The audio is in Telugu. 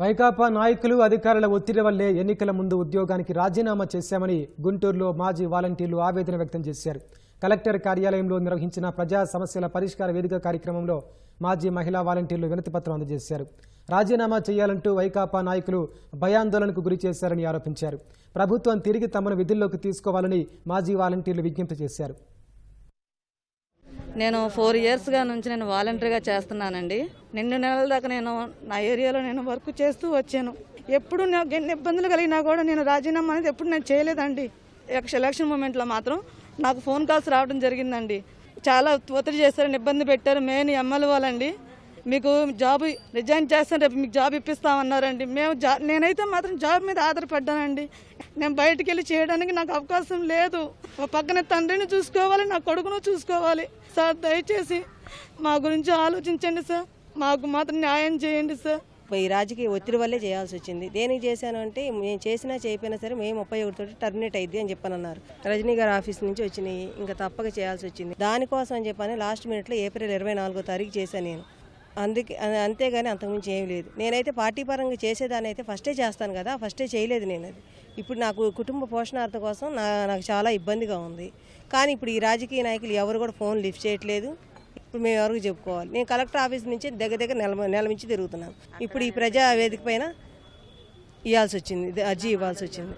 వైకాపా నాయకులు అధికారుల ఒత్తిడి వల్లే ఎన్నికల ముందు ఉద్యోగానికి రాజీనామా చేశామని గుంటూరులో మాజీ వాలంటీర్లు ఆవేదన వ్యక్తం చేశారు. కలెక్టర్ కార్యాలయంలో నిర్వహించిన ప్రజా సమస్యల పరిష్కార వేదిక కార్యక్రమంలో మాజీ మహిళా వాలంటీర్లు వినతిపత్రం అందజేశారు. రాజీనామా చేయాలంటూ వైకాపా నాయకులు భయాందోళనకు గురి చేశారని ఆరోపించారు. ప్రభుత్వం తిరిగి తమను విధుల్లోకి తీసుకోవాలని మాజీ వాలంటీర్లు విజ్ఞప్తి చేశారు. నేను ఫోర్ ఇయర్స్గా నుంచి నేను వాలంటరీగా చేస్తున్నానండి. నిండు నెలల దాకా నేను నా ఏరియాలో నేను వర్క్ చేస్తూ వచ్చాను. ఎప్పుడు నాకు ఎన్ని ఇబ్బందులు కలిగినా కూడా నేను రాజీనామా అనేది ఎప్పుడు నేను చేయలేదండి. ఎలక్షన్ ఎలక్షన్ మూమెంట్లో మాత్రం నాకు ఫోన్ కాల్స్ రావడం జరిగిందండి. చాలా ఒత్తిడి చేశారని ఇబ్బంది పెట్టారు. మెయిన్ ఎమ్మెల్యే వాళ్ళండి మీకు జాబ్ రిజైన్ చేస్తాను రేపు మీకు జాబ్ ఇప్పిస్తామన్నారండి. మేము జా నేనైతే మాత్రం జాబ్ మీద ఆధారపడ్డానండి. నేను బయటికి వెళ్ళి చేయడానికి నాకు అవకాశం లేదు. పక్కన తండ్రిని చూసుకోవాలి నా కొడుకును చూసుకోవాలి. సార్ దయచేసి మా గురించి ఆలోచించండి సార్. మాకు మాత్రం న్యాయం చేయండి సార్. ఈ రాజకీయ ఒత్తిడి వల్లే చేయాల్సి వచ్చింది. దేనికి చేశాను అంటే మేము చేసినా చేయకపోయినా సరే మేము ముప్పై ఒకటితో టర్మినేట్ అయింది అని చెప్పనన్నారు. రజనీ గారి ఆఫీస్ నుంచి వచ్చినాయి. ఇంకా తప్పక చేయాల్సి వచ్చింది. దానికోసం అని చెప్పని లాస్ట్ మినిట్లో ఏప్రిల్ ఇరవై నాలుగో తారీఖు చేశాను నేను. అందుకే అంతేగాని అంతకుమించి ఏం లేదు. నేనైతే పార్టీ పరంగా చేసేదాన్ని అయితే ఫస్టే చేస్తాను కదా ఫస్టే చేయలేదు నేను అది. ఇప్పుడు నాకు కుటుంబ పోషణార్థం కోసం నా నాకు చాలా ఇబ్బందిగా ఉంది. కానీ ఇప్పుడు ఈ రాజకీయ నాయకులు ఎవరు కూడా ఫోన్ లిఫ్ట్ చేయట్లేదు. ఇప్పుడు మేము ఎవరికి చెప్పుకోవాలి? నేను కలెక్టర్ ఆఫీస్ నుంచి దగ్గర దగ్గర నెల నెల నుంచి తిరుగుతున్నాను. ఇప్పుడు ఈ ప్రజా వేదిక పైన ఇవ్వాల్సి వచ్చింది ఇది అర్జీ ఇవ్వాల్సి వచ్చింది.